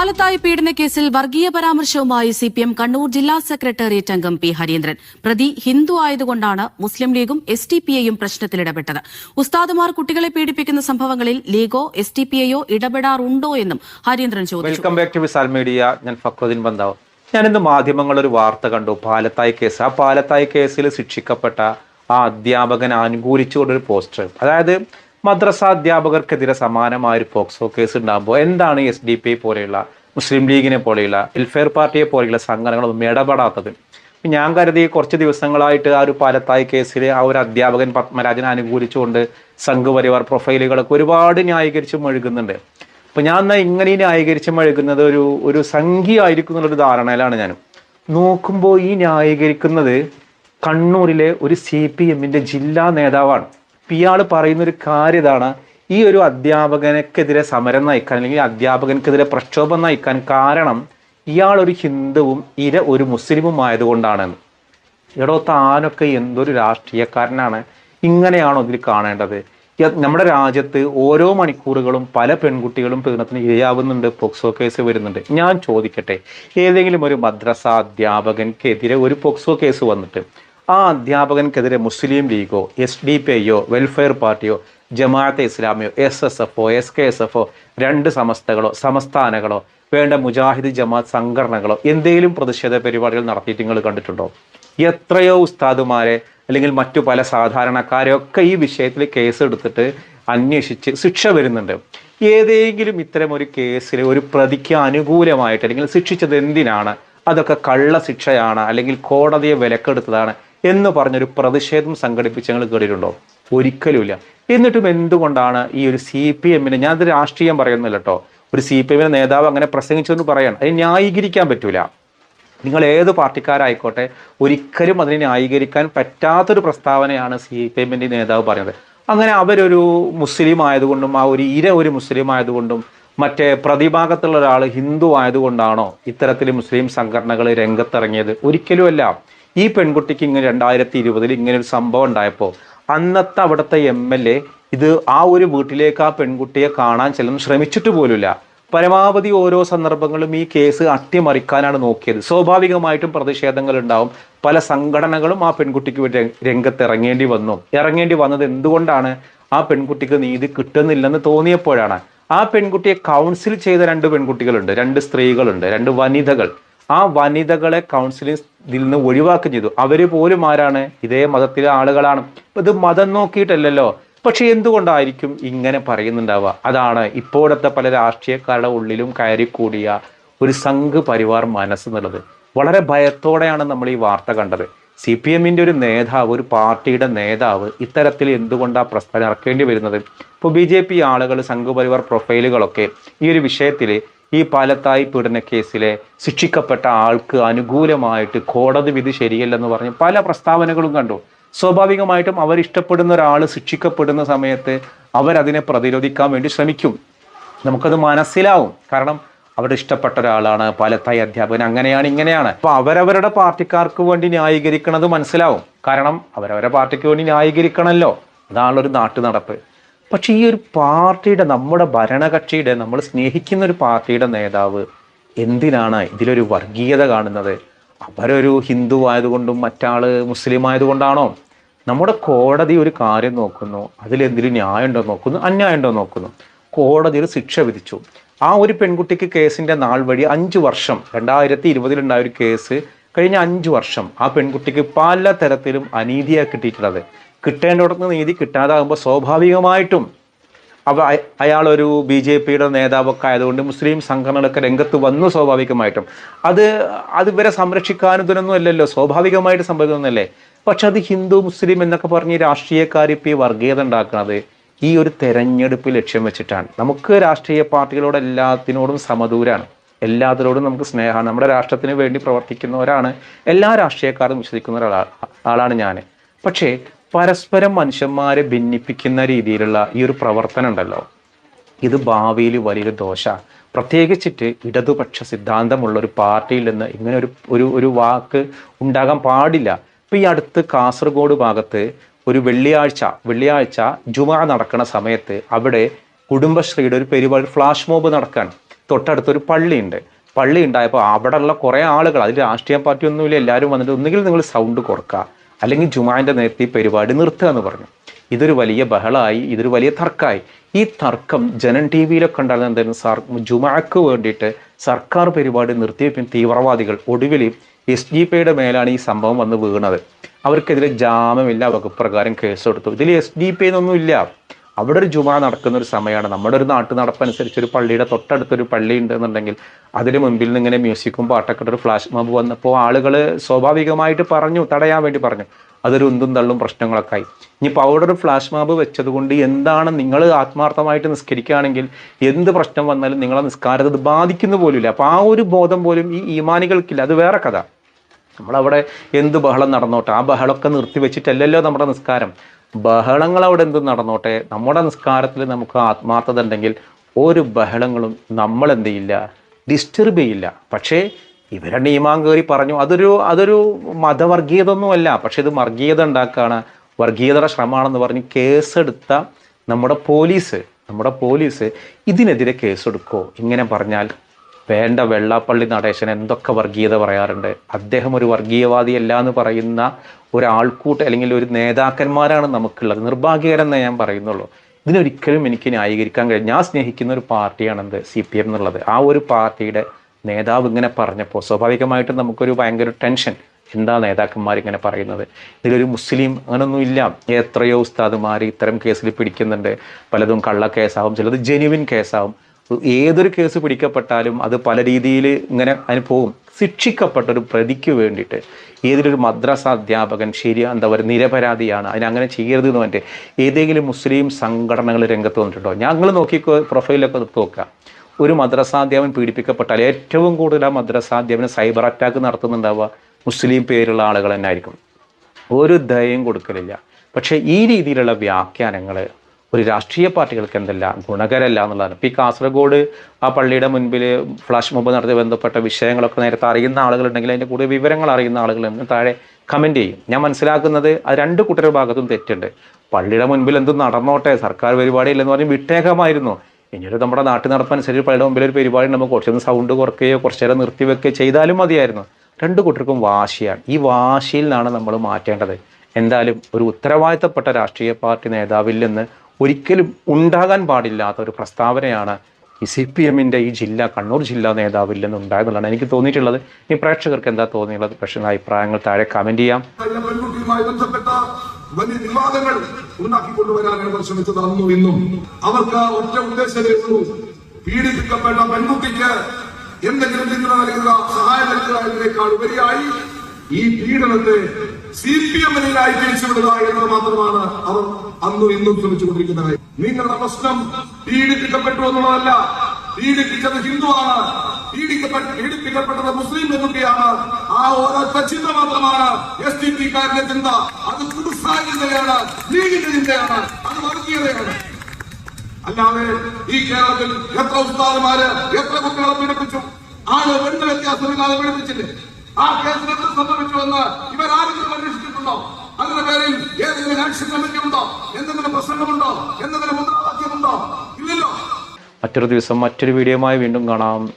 പാലത്തായി പീഡനക്കേസിൽ വർഗീയ പരാമർശവുമായി സിപിഎം കണ്ണൂർ ജില്ലാ സെക്രട്ടേറിയറ്റ് അംഗം പി ഹരീന്ദ്രൻ. പ്രതി ഹിന്ദു ആയതുകൊണ്ടാണ് മുസ്ലിം ലീഗും എസ് ടി പി ഐയും പ്രശ്നത്തിലിടപെട്ടത്. ഉസ്താദുമാർ കുട്ടികളെ പീഡിപ്പിക്കുന്ന സംഭവങ്ങളിൽ ലീഗോ എസ് ടി പി ഐയോ ഇടപെടാറുണ്ടോ എന്നും ഹരീന്ദ്രൻ ചോദിച്ചു. വെൽക്കം ബാക്ക് ടു മീഡിയ ഞാൻ ഫക്രുദ്ദീൻ ബന്ധാവ് ഞാൻ ഇന്ന് മാധ്യമങ്ങൾ ഒരു വാർത്ത കണ്ടു. പാലത്തായി കേസ്. ആ പാലത്തായി കേസിൽ ശിക്ഷിക്കപ്പെട്ട ആ അധ്യാപകൻ അനുകൂലിച്ചുകൊണ്ടൊരു പോസ്റ്റർ. അതായത് മദ്രസ അധ്യാപകർക്കെതിരെ സമാനമായ ഒരു പോക്സോ കേസ് ഉണ്ടാകുമ്പോൾ എന്താണ് എസ് ഡി പി പോലെയുള്ള മുസ്ലിം ലീഗിനെ പോലെയുള്ള വെൽഫെയർ പാർട്ടിയെ പോലെയുള്ള സംഘടനകളൊന്നും ഇടപെടാത്തത്? ഞാൻ കരുതി കുറച്ച് ദിവസങ്ങളായിട്ട് ആ ഒരു പാലത്തായി കേസിൽ ആ ഒരു അധ്യാപകൻ പത്മരാജനെ അനുകൂലിച്ചുകൊണ്ട് സംഘപരിവാർ പ്രൊഫൈലുകളൊക്കെ ഒരുപാട് ന്യായീകരിച്ച് മെഴുകുന്നുണ്ട്. അപ്പം ഞാൻ എന്നാൽ ഇങ്ങനെ ന്യായീകരിച്ച് മെഴുകുന്നത് ഒരു ഒരു സംഖ്യ ആയിരിക്കും എന്നുള്ളൊരു ധാരണയിലാണ് ഞാൻ നോക്കുമ്പോൾ ഈ ന്യായീകരിക്കുന്നത് കണ്ണൂരിലെ ഒരു സി പി എമ്മിന്റെ ജില്ലാ നേതാവാണ്. ഇയാൾ പറയുന്ന ഒരു കാര്യം ഇതാണ് ഈ ഒരു അധ്യാപകനക്കെതിരെ സമരം നയിക്കാൻ അല്ലെങ്കിൽ അധ്യാപകനക്കെതിരെ പ്രക്ഷോഭം നയിക്കാൻ കാരണം ഇയാൾ ഒരു ഹിന്ദുവും ഇര ഒരു മുസ്ലിമും ആയതുകൊണ്ടാണെന്ന്. എടോ താനൊക്കെ എന്തൊരു രാഷ്ട്രീയക്കാരനാണ്. ഇങ്ങനെയാണോ ഇതിൽ കാണേണ്ടത്? നമ്മുടെ രാജ്യത്ത് ഓരോ മണിക്കൂറുകളും പല പെൺകുട്ടികളും പീഡനത്തിന് ഇരയാവുന്നുണ്ട് പോക്സോ കേസ് വരുന്നുണ്ട്. ഞാൻ ചോദിക്കട്ടെ ഏതെങ്കിലും ഒരു മദ്രസ അധ്യാപകൻക്കെതിരെ ഒരു പോക്സോ കേസ് വന്നിട്ട് ആ അധ്യാപകൻക്കെതിരെ മുസ്ലിം ലീഗോ എസ് ഡി പി ഐയോ വെൽഫെയർ പാർട്ടിയോ ജമാഅത്തെ ഇസ്ലാമിയോ എസ് എസ് എഫോ എസ് കെ എസ് എഫോ രണ്ട് സമസ്തകളോ സംസ്ഥാനങ്ങളോ വേണ്ട മുജാഹിദ് ജമാഅത്ത് സംഘടനകളോ എന്തെങ്കിലും പ്രതിഷേധ പരിപാടികൾ നടത്തിയിട്ട് നിങ്ങൾ കണ്ടിട്ടുണ്ടോ? എത്രയോ ഉസ്താദുമാരെ അല്ലെങ്കിൽ മറ്റു പല സാധാരണക്കാരെയൊക്കെ ഈ വിഷയത്തിൽ കേസ് എടുത്തിട്ട് അന്വേഷിച്ച് ശിക്ഷ വരുന്നുണ്ട്. ഏതെങ്കിലും ഇത്തരം ഒരു കേസിൽ ഒരു പ്രതിക്ക് അനുകൂലമായിട്ട് അല്ലെങ്കിൽ ശിക്ഷിച്ചത് എന്തിനാണ്? അതൊക്കെ കള്ള ശിക്ഷയാണ് അല്ലെങ്കിൽ കോടതിയെ വിലക്കെടുത്തതാണ്. എന്ന് പറഞ്ഞൊരു പ്രതിഷേധം സംഘടിപ്പിച്ച് ഞങ്ങൾ കേട്ടിട്ടുണ്ടോ? ഒരിക്കലുമില്ല. എന്നിട്ടും എന്തുകൊണ്ടാണ് ഈ ഒരു സി പി എമ്മിനെ ഞാനത് രാഷ്ട്രീയം പറയുന്നില്ല കേട്ടോ. ഒരു സി പി എമ്മിന്റെ നേതാവ് അങ്ങനെ പ്രസംഗിച്ചെന്ന് പറയണം. അത് ന്യായീകരിക്കാൻ പറ്റൂല. നിങ്ങൾ ഏത് പാർട്ടിക്കാരായിക്കോട്ടെ ഒരിക്കലും അതിനെ ന്യായീകരിക്കാൻ പറ്റാത്തൊരു പ്രസ്താവനയാണ് സി പി എമ്മിന്റെ നേതാവ് പറയുന്നത് അങ്ങനെ അവരൊരു മുസ്ലിം ആയതുകൊണ്ടും ആ ഒരു ഇര ഒരു മുസ്ലിം ആയതുകൊണ്ടും മറ്റേ പ്രതിഭാഗത്തുള്ള ഒരാൾ ഹിന്ദു ആയതുകൊണ്ടാണോ ഇത്തരത്തിൽ മുസ്ലിം സംഘടനകൾ രംഗത്തിറങ്ങിയത്? ഒരിക്കലുമല്ല. ഈ പെൺകുട്ടിക്ക് ഇങ്ങനെ രണ്ടായിരത്തി ഇരുപതിൽ ഇങ്ങനെ ഒരു സംഭവം ഉണ്ടായപ്പോൾ അന്നത്തെ അവിടുത്തെ എം എൽ എ ഇത് ആ ഒരു വീട്ടിലേക്ക് ആ പെൺകുട്ടിയെ കാണാൻ ചെല്ലും ശ്രമിച്ചിട്ട് പോലുമില്ല. പരമാവധി ഓരോ സന്ദർഭങ്ങളും ഈ കേസ് അട്ടിമറിക്കാനാണ് നോക്കിയത്. സ്വാഭാവികമായിട്ടും പ്രതിഷേധങ്ങൾ ഉണ്ടാവും പല സംഘടനകളും ആ പെൺകുട്ടിക്ക് രംഗത്ത് ഇറങ്ങേണ്ടി വന്നു. ഇറങ്ങേണ്ടി വന്നത് എന്തുകൊണ്ടാണ്? ആ പെൺകുട്ടിക്ക് നീതി കിട്ടുന്നില്ലെന്ന് തോന്നിയപ്പോഴാണ്. ആ പെൺകുട്ടിയെ കൗൺസിൽ ചെയ്ത രണ്ട് പെൺകുട്ടികളുണ്ട്. രണ്ട് സ്ത്രീകളുണ്ട്. രണ്ട് വനിതകൾ. ആ വനിതകളെ കൗൺസിലിംഗ് ഇതിൽ നിന്ന് ഒഴിവാക്കുകയും ചെയ്തു. അവർ പോലും ആരാണ്? ഇതേ മതത്തിലെ ആളുകളാണ്. ഇത് മതം നോക്കിയിട്ടല്ലല്ലോ. പക്ഷെ എന്തുകൊണ്ടായിരിക്കും ഇങ്ങനെ പറയുന്നുണ്ടാവുക? അതാണ് ഇപ്പോഴത്തെ പല രാഷ്ട്രീയക്കാരുടെ ഉള്ളിലും കയറിക്കൂടിയ ഒരു സംഘ് പരിവാർ മനസ്സെന്നുള്ളത്. വളരെ ഭയത്തോടെയാണ് നമ്മൾ ഈ വാർത്ത കണ്ടത്. സി പി എമ്മിന്റെ ഒരു നേതാവ് ഒരു പാർട്ടിയുടെ നേതാവ് ഇത്തരത്തിൽ എന്തുകൊണ്ടാണ് പ്രസ്ഥാനം ഇറക്കേണ്ടി വരുന്നത്? ഇപ്പോൾ ബി ജെ പി ആളുകൾ സംഘപരിവാർ പ്രൊഫൈലുകളൊക്കെ ഈ ഒരു വിഷയത്തിൽ ഈ പാലത്തായി പീഡന കേസിലെ ശിക്ഷിക്കപ്പെട്ട ആൾക്ക് അനുകൂലമായിട്ട് കോടതി വിധി ശരിയല്ലെന്ന് പറഞ്ഞ് പല പ്രസ്താവനകളും കണ്ടു. സ്വാഭാവികമായിട്ടും അവരിഷ്ടപ്പെടുന്ന ഒരാൾ ശിക്ഷിക്കപ്പെടുന്ന സമയത്ത് അവരതിനെ പ്രതിരോധിക്കാൻ വേണ്ടി ശ്രമിക്കും. നമുക്കത് മനസ്സിലാവും. കാരണം അവിടെ ഇഷ്ടപ്പെട്ട ഒരാളാണ് പാലത്തായി അധ്യാപകൻ. അങ്ങനെയാണ് ഇങ്ങനെയാണ്. അപ്പൊ അവരവരുടെ പാർട്ടിക്കാർക്ക് വേണ്ടി ന്യായീകരിക്കണത് മനസ്സിലാവും. കാരണം അവരവരുടെ പാർട്ടിക്ക് വേണ്ടി ന്യായീകരിക്കണമല്ലോ അതാണുള്ളൊരു നാട്ടു നടപ്പ് പക്ഷെ ഈ ഒരു പാർട്ടിയുടെ നമ്മുടെ ഭരണകക്ഷിയുടെ നമ്മൾ സ്നേഹിക്കുന്ന ഒരു പാർട്ടിയുടെ നേതാവ് എന്തിനാണ് ഇതിലൊരു വർഗീയത കാണുന്നത്? അവരൊരു ഹിന്ദു ആയതുകൊണ്ടും മറ്റാൾ മുസ്ലിം ആയതുകൊണ്ടാണോ? നമ്മുടെ കോടതി ഒരു കാര്യം നോക്കുന്നു. അതിലെന്തെങ്കിലും ന്യായം ഉണ്ടോ നോക്കുന്നു അന്യായം ഉണ്ടോ നോക്കുന്നു. കോടതി ഒരു ശിക്ഷ വിധിച്ചു. ആ ഒരു പെൺകുട്ടിക്ക് കേസിന്റെ നാൾ വഴി അഞ്ച് വർഷം രണ്ടായിരത്തി ഇരുപതിലുണ്ടായ ഒരു കേസ് കഴിഞ്ഞ അഞ്ച് വർഷം ആ പെൺകുട്ടിക്ക് പല തരത്തിലും അനീതിയായി കിട്ടിയിട്ടുള്ളത്. കിട്ടേണ്ടിടത്ത് നീതി കിട്ടാതാകുമ്പോൾ സ്വാഭാവികമായിട്ടും അവ അയ- അയാളൊരു ബി ജെ പിയുടെ നേതാവൊക്കെ ആയതുകൊണ്ട് മുസ്ലിം സംഘടനകളൊക്കെ രംഗത്ത് വന്നു സ്വാഭാവികമായിട്ടും. അത് അത് ഇവരെ സംരക്ഷിക്കാനും ഇതിനൊന്നും അല്ലല്ലോ. സ്വാഭാവികമായിട്ട് സംഭവിക്കുന്നതല്ലേ? പക്ഷെ അത് ഹിന്ദു മുസ്ലിം എന്നൊക്കെ പറഞ്ഞ് രാഷ്ട്രീയക്കാർ ഇപ്പോൾ വർഗീയത ഉണ്ടാക്കുന്നത് ഈ ഒരു തെരഞ്ഞെടുപ്പ് ലക്ഷ്യം വെച്ചിട്ടാണ്. നമുക്ക് രാഷ്ട്രീയ പാർട്ടികളോട് എല്ലാത്തിനോടും സമദൂരാണ്. എല്ലാത്തിനോടും നമുക്ക് സ്നേഹമാണ്. നമ്മുടെ രാഷ്ട്രത്തിന് വേണ്ടി പ്രവർത്തിക്കുന്നവരാണ്. എല്ലാ രാഷ്ട്രീയക്കാരും വിശ്വസിക്കുന്ന ഒരാളാണ് ഞാൻ പക്ഷേ പരസ്പരം മനുഷ്യന്മാരെ ഭിന്നിപ്പിക്കുന്ന രീതിയിലുള്ള ഈ ഒരു പ്രവർത്തനം ഉണ്ടല്ലോ. ഇത് ഭാവിയിൽ വലിയൊരു ദോഷ. പ്രത്യേകിച്ചിട്ട് ഇടതുപക്ഷ സിദ്ധാന്തമുള്ള ഒരു പാർട്ടിയിൽ നിന്ന് ഇങ്ങനെ ഒരു ഒരു ഒരു വാക്ക് ഉണ്ടാകാൻ പാടില്ല. ഇപ്പം ഈ അടുത്ത് കാസർഗോഡ് ഭാഗത്ത് ഒരു വെള്ളിയാഴ്ച വെള്ളിയാഴ്ച ജുമ നടക്കുന്ന സമയത്ത് അവിടെ കുടുംബശ്രീയുടെ ഒരു പരിപാടി ഫ്ലാഷ് മോബ് നടക്കാൻ തൊട്ടടുത്തൊരു പള്ളിയുണ്ട്. പള്ളി ഉണ്ടായപ്പോൾ അവിടെയുള്ള കുറേ ആളുകൾ അതിൽ രാഷ്ട്രീയ പാർട്ടി ഒന്നുമില്ല എല്ലാവരും വന്നിട്ട് ഒന്നുകിൽ നിങ്ങൾ സൗണ്ട് കുറക്കുക അല്ലെങ്കിൽ ജുമാന്റെ നേരത്തെ പരിപാടി നിർത്തുക എന്ന് പറഞ്ഞു. ഇതൊരു വലിയ ബഹളമായി ഇതൊരു വലിയ തർക്കമായി ഈ തർക്കം ജനൻ ടി വിയിലൊക്കെ ഉണ്ടായിരുന്ന എന്തായിരുന്നു? സർ ജുമാക്ക് വേണ്ടിയിട്ട് സർക്കാർ പരിപാടി നിർത്തിവെപ്പിൻ തീവ്രവാദികൾ ഒടുവിൽ എസ് ജി പിയുടെ മേലാണ് ഈ സംഭവം വന്ന് വീണത്. അവർക്കെതിരെ ജാമ്യമില്ല വകുപ്പ് പ്രകാരം കേസെടുത്തു. ഇതിൽ എസ് ഡി പി എന്നൊന്നും ഇല്ല അവിടെ ഒരു ജുമാ നടക്കുന്ന ഒരു സമയമാണ്. നമ്മുടെ ഒരു നാട്ടു നടപ്പനുസരിച്ച് ഒരു പള്ളിയുടെ തൊട്ടടുത്തൊരു പള്ളി ഉണ്ടെന്നുണ്ടെങ്കിൽ അതിന് മുമ്പിൽ നിന്ന് ഇങ്ങനെ മ്യൂസിക്കും പാട്ടൊക്കെ ഒരു ഫ്ലാഷ് മോബ് വന്നപ്പോൾ ആളുകൾ സ്വാഭാവികമായിട്ട് പറഞ്ഞു തടയാൻ വേണ്ടി പറഞ്ഞു. അതൊരു ഉന്തും തള്ളും പ്രശ്നങ്ങളൊക്കെ ആയി. ഇനിയിപ്പോൾ അവിടെ ഒരു ഫ്ലാഷ് മാബ് വെച്ചത് കൊണ്ട് എന്താണ് നിങ്ങൾ ആത്മാർത്ഥമായിട്ട് നിസ്കരിക്കുകയാണെങ്കിൽ എന്ത് പ്രശ്നം വന്നാലും നിങ്ങളെ നിസ്കാരത ബാധിക്കുന്ന ബാധിക്കുന്ന പോലുമില്ല. അപ്പോൾ ആ ഒരു ബോധം പോലും ഈ ഈമാനികൾക്കില്ല. അത് വേറെ കഥ. നമ്മളവിടെ എന്ത് ബഹളം നടന്നോട്ടെ? ആ ബഹളമൊക്കെ നിർത്തിവെച്ചിട്ടല്ലല്ലോ നമ്മുടെ നിസ്കാരം. ബഹളങ്ങൾ അവിടെ എന്ത് നടന്നോട്ടെ? നമ്മുടെ നിസ്കാരത്തിൽ നമുക്ക് ആത്മാർത്ഥത ഉണ്ടെങ്കിൽ ഒരു ബഹളങ്ങളും നമ്മൾ എന്ത് ചെയ്യില്ല? ഡിസ്റ്റർബ് ചെയ്യില്ല. പക്ഷേ ഇവരെ നിയമാൻ കയറി പറഞ്ഞു. അതൊരു അതൊരു മതവർഗീയത ഒന്നുമല്ല പക്ഷെ ഇത് വർഗീയത ഉണ്ടാക്കുകയാണ് വർഗീയതയുടെ ശ്രമമാണെന്ന് പറഞ്ഞ് കേസെടുത്ത നമ്മുടെ പോലീസ് നമ്മുടെ പോലീസ് ഇതിനെതിരെ കേസെടുക്കോ? ഇങ്ങനെ പറഞ്ഞാൽ വേണ്ട വെള്ളാപ്പള്ളി നടേശൻ എന്തൊക്കെ വർഗീയത പറയാറുണ്ട്? അദ്ദേഹം ഒരു വർഗീയവാദിയല്ല എന്ന് പറയുന്ന ഒരാൾക്കൂട്ട് അല്ലെങ്കിൽ ഒരു നേതാക്കന്മാരാണ് നമുക്കുള്ളത്. നിർഭാഗ്യകരെന്നേ ഞാൻ പറയുന്നുള്ളൂ. ഇതിനൊരിക്കലും എനിക്ക് ന്യായീകരിക്കാൻ കഴിയും ഞാൻ സ്നേഹിക്കുന്ന ഒരു പാർട്ടിയാണെന്ത്? സി പി എം എന്നുള്ളത്. ആ ഒരു പാർട്ടിയുടെ നേതാവ് ഇങ്ങനെ പറഞ്ഞപ്പോൾ സ്വാഭാവികമായിട്ടും നമുക്കൊരു ഭയങ്കര ടെൻഷൻ. എന്താ നേതാക്കന്മാർ ഇങ്ങനെ പറയുന്നത്? ഇതിലൊരു മുസ്ലിം അങ്ങനൊന്നും ഇല്ല. എത്രയോ ഉസ്താദുമാർ ഇത്തരം കേസിൽ പിടിക്കുന്നുണ്ട്. പലതും കള്ളക്കേസാവും ചിലത് ജെനുവിൻ കേസാവും. ഏതൊരു കേസ് പിടിക്കപ്പെട്ടാലും അത് പല രീതിയിൽ ഇങ്ങനെ പോകും. ശിക്ഷിക്കപ്പെട്ട ഒരു പ്രതിക്ക് വേണ്ടിയിട്ട് ഏതൊരു മദ്രസ അധ്യാപകൻ ശരി എന്താ പറയുക നിരപരാധിയാണ് അതിനങ്ങനെ ചെയ്യരുത് എന്ന് പറഞ്ഞിട്ട് ഏതെങ്കിലും മുസ്ലിം സംഘടനകൾ രംഗത്ത് വന്നിട്ടുണ്ടോ? ഞങ്ങൾ നോക്കിക്കോ പ്രൊഫൈലൊക്കെ നോക്കുക. ഒരു മദ്രസാധ്യാപൻ പീഡിപ്പിക്കപ്പെട്ടാൽ ഏറ്റവും കൂടുതൽ ആ മദ്രസാധ്യാപന സൈബർ അറ്റാക്ക് നടത്തുന്നുണ്ടാവുക മുസ്ലിം പേരുള്ള ആളുകൾ തന്നെ ആയിരിക്കും ഒരു ദയയും കൊടുക്കലില്ല. പക്ഷേ ഈ രീതിയിലുള്ള വ്യാഖ്യാനങ്ങൾ ഒരു രാഷ്ട്രീയ പാർട്ടികൾക്ക് എന്തല്ല ഗുണകരല്ല എന്നുള്ളതാണ്. ഇപ്പോൾ ഈ കാസർഗോഡ് ആ പള്ളിയുടെ മുൻപിൽ ഫ്ലാഷ് മോബ് നടത്തി ബന്ധപ്പെട്ട വിഷയങ്ങളൊക്കെ നേരത്തെ അറിയുന്ന ആളുകളുണ്ടെങ്കിൽ അതിന്റെ കൂടുതൽ വിവരങ്ങൾ അറിയുന്ന ആളുകളുണ്ടെങ്കിൽ താഴെ കമന്റ് ചെയ്യും. ഞാൻ മനസ്സിലാക്കുന്നത് അത് രണ്ട് കൂട്ടരുടെ ഭാഗത്തും തെറ്റുണ്ട്. പള്ളിയുടെ മുൻപിൽ എന്തും നടന്നോട്ടെ സർക്കാർ പരിപാടിയില്ലെന്ന് പറഞ്ഞ് വിട്ടേക്കമായിരുന്നു. ഇനിയൊരു നമ്മുടെ നാട്ടു നടപ്പനുസരിച്ച് പള്ളിയുടെ മുമ്പിൽ ഒരു പരിപാടി നമുക്ക് കുറച്ചൊന്ന് സൗണ്ട് കുറയ്ക്കുകയോ കുറച്ചു നേരം നിർത്തി വെക്കുകയോ ചെയ്താലും മതിയായിരുന്നു. രണ്ട് കൂട്ടർക്കും വാശിയാണ്. ഈ വാശിയിൽ നിന്നാണ് നമ്മൾ മാറ്റേണ്ടത്. എന്തായാലും ഒരു ഉത്തരവാദിത്തപ്പെട്ട രാഷ്ട്രീയ പാർട്ടി നേതാവിൽ നിന്ന് ഒരിക്കലും ഉണ്ടാകാൻ പാടില്ലാത്ത ഒരു പ്രസ്താവനയാണ് ഈ സി പി എമ്മിന്റെ ഈ ജില്ല കണ്ണൂർ ജില്ലാ നേതാവിൽ നിന്ന് ഉണ്ടായെന്നുള്ളതാണ് എനിക്ക് തോന്നിയിട്ടുള്ളത്. ഈ പ്രേക്ഷകർക്ക് എന്താ തോന്നിയുള്ളത്? പ്രശ്ന അഭിപ്രായങ്ങൾ താഴെ കമന്റ് ചെയ്യാം. പെൺകുട്ടിയുമായി ബന്ധപ്പെട്ട വലിയ വിവാദങ്ങൾ ഉണ്ടാക്കിക്കൊണ്ടുവരാനാണ് അവർ ശ്രമിച്ചത് അന്നും ഇന്നും. അവർക്ക് ഒറ്റ ഉദ്ദേശമേ ഉള്ളൂ? പീഡിപ്പിക്കപ്പെട്ട പെൺകുട്ടിക്ക് എന്തെങ്കിലും പിന്തുണ നൽകുക സഹായം നൽകുക എന്നതിനേക്കാൾ ഉപരിയായി ഈ പീഡനത്തെ സി പി എമ്മിനായി തിരിച്ചുവിടുക എന്നത് മാത്രമാണ് അവർ അന്നും ഇന്നും ശ്രമിച്ചുകൊണ്ടിരിക്കുന്ന നിങ്ങളുടെ പ്രശ്നം പീഡിപ്പിക്കപ്പെട്ടു എന്നുള്ളതല്ല പീഡിപ്പിച്ചത് ഹിന്ദുവാണ്. പീഡിപ്പിക്കപ്പെട്ടത് മുസ്ലിം പെൺകുട്ടിയാണ്. ആ ഒരൊറ്റ ചിന്ത മാത്രമാണ് എസ് ഡി പി കാരന്റെ ചിന്ത. അത് ചിന്തയാണ് ലീഗിന്റെ ചിന്തയാണ് അത് വർഗീയതയാണ്. അല്ലാതെ ഈ കേരളത്തിൽ എത്ര ഉസ്താദുമാര് എത്ര കുട്ടികളെ പീഡിപ്പിച്ചു? ആൾ പെണ്ണ് വ്യത്യാസമില്ലാതെ പീഡിപ്പിച്ചില്ലേ? ആ കേസിൽ എന്ത് സംഭവിച്ചുവെന്ന് ഇവരാരെങ്കിലും അന്വേഷിച്ചിട്ടുണ്ടോ? അതിന്റെ പേരിൽ ഏതെങ്കിലും ആക്ഷൻ കമ്മിറ്റി ഉണ്ടോ എന്തെങ്കിലും പ്രശ്നങ്ങളുണ്ടോ എന്തെങ്കിലും മുദ്രാവാക്യമുണ്ടോ? ഇല്ലല്ലോ. മറ്റൊരു ദിവസം മറ്റൊരു വീഡിയോയുമായി വീണ്ടും കാണാം.